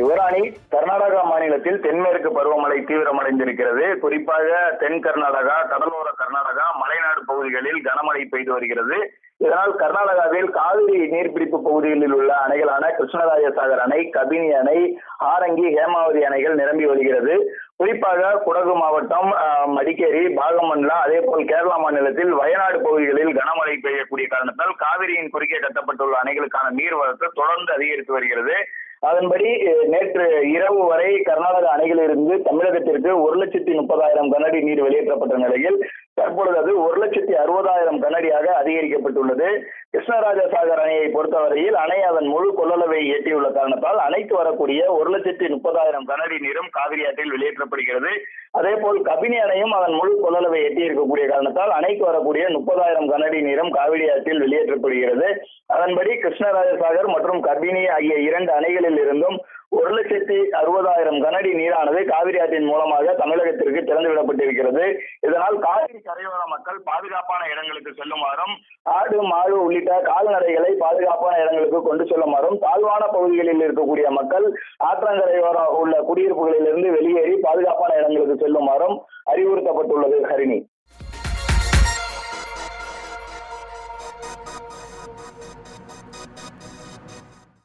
யுவராணி கர்நாடகா மாநிலத்தில் தென்மேற்கு பருவமழை தீவிரமடைந்திருக்கிறது. குறிப்பாக தென் கர்நாடகா கடலோர கர்நாடகா மலைநாடு பகுதிகளில் கனமழை பெய்து வருகிறது. இதனால் கர்நாடகாவில் காவிரி நீர்பிடிப்பு பகுதிகளில் உள்ள அணைகளான கிருஷ்ணராஜசாகர் அணை கபினி அணை ஆரங்கி ஹேமாவதி அணைகள் நிரம்பி வருகிறது. குறிப்பாக குடகு மாவட்டம் மடிக்கேரி பாகமண்டலா அதே போல் கேரளா மாநிலத்தில் வயநாடு பகுதிகளில் கனமழை பெய்யக்கூடிய காரணத்தால் காவிரியின் குறுக்கே கட்டப்பட்டுள்ள அணைகளுக்கான நீர்வரத்து தொடர்ந்து அதிகரித்து வருகிறது. அதன்படி நேற்று இரவு வரை கர்நாடக அணைகளிலிருந்து தமிழகத்திற்கு ஒரு லட்சத்தி முப்பதாயிரம் கனஅடி நீர் வெளியேற்றப்பட்ட நிலையில் தற்பொழுது அது ஒரு லட்சத்தி அறுபதாயிரம் கனஅடியாக அதிகரிக்கப்பட்டுள்ளது. கிருஷ்ணராஜசாகர் அணையை பொறுத்தவரையில் அணை அதன் முழு கொள்ளளவை எட்டியுள்ள காரணத்தால் அணைக்கு வரக்கூடிய ஒரு லட்சத்தி முப்பதாயிரம் கனடி நீரும் காவிரி ஆற்றில் வெளியேற்றப்படுகிறது. அதே போல் கபினி அணையும் அதன் முழு கொள்ளளவை எட்டி இருக்கக்கூடிய காரணத்தால் அணைக்கு வரக்கூடிய முப்பதாயிரம் கனடி நீரும் காவிரி ஆற்றில் வெளியேற்றப்படுகிறது. அதன்படி கிருஷ்ணராஜசாகர் மற்றும் கபினி ஆகிய இரண்டு அணைகளில் இருந்தும் ஒரு லட்சத்தி அறுபதாயிரம் கனடி நீரானது காவிரி ஆற்றின் மூலமாக தமிழகத்திற்கு திறந்துவிடப்பட்டிருக்கிறது. இதனால் காவிரி கரையோர மக்கள் பாதுகாப்பான இடங்களுக்கு செல்லுமாறும் ஆடு மாடு உள்ளிட்ட கால்நடைகளை பாதுகாப்பான இடங்களுக்கு கொண்டு செல்லுமாறும் தாழ்வான பகுதிகளில் இருக்கக்கூடிய மக்கள் ஆற்றங்கரையோர உள்ள குடியிருப்புகளிலிருந்து வெளியேறி பாதுகாப்பான இடங்களுக்கு செல்லுமாறும் அறிவுறுத்தப்பட்டுள்ளது ஹரிணி.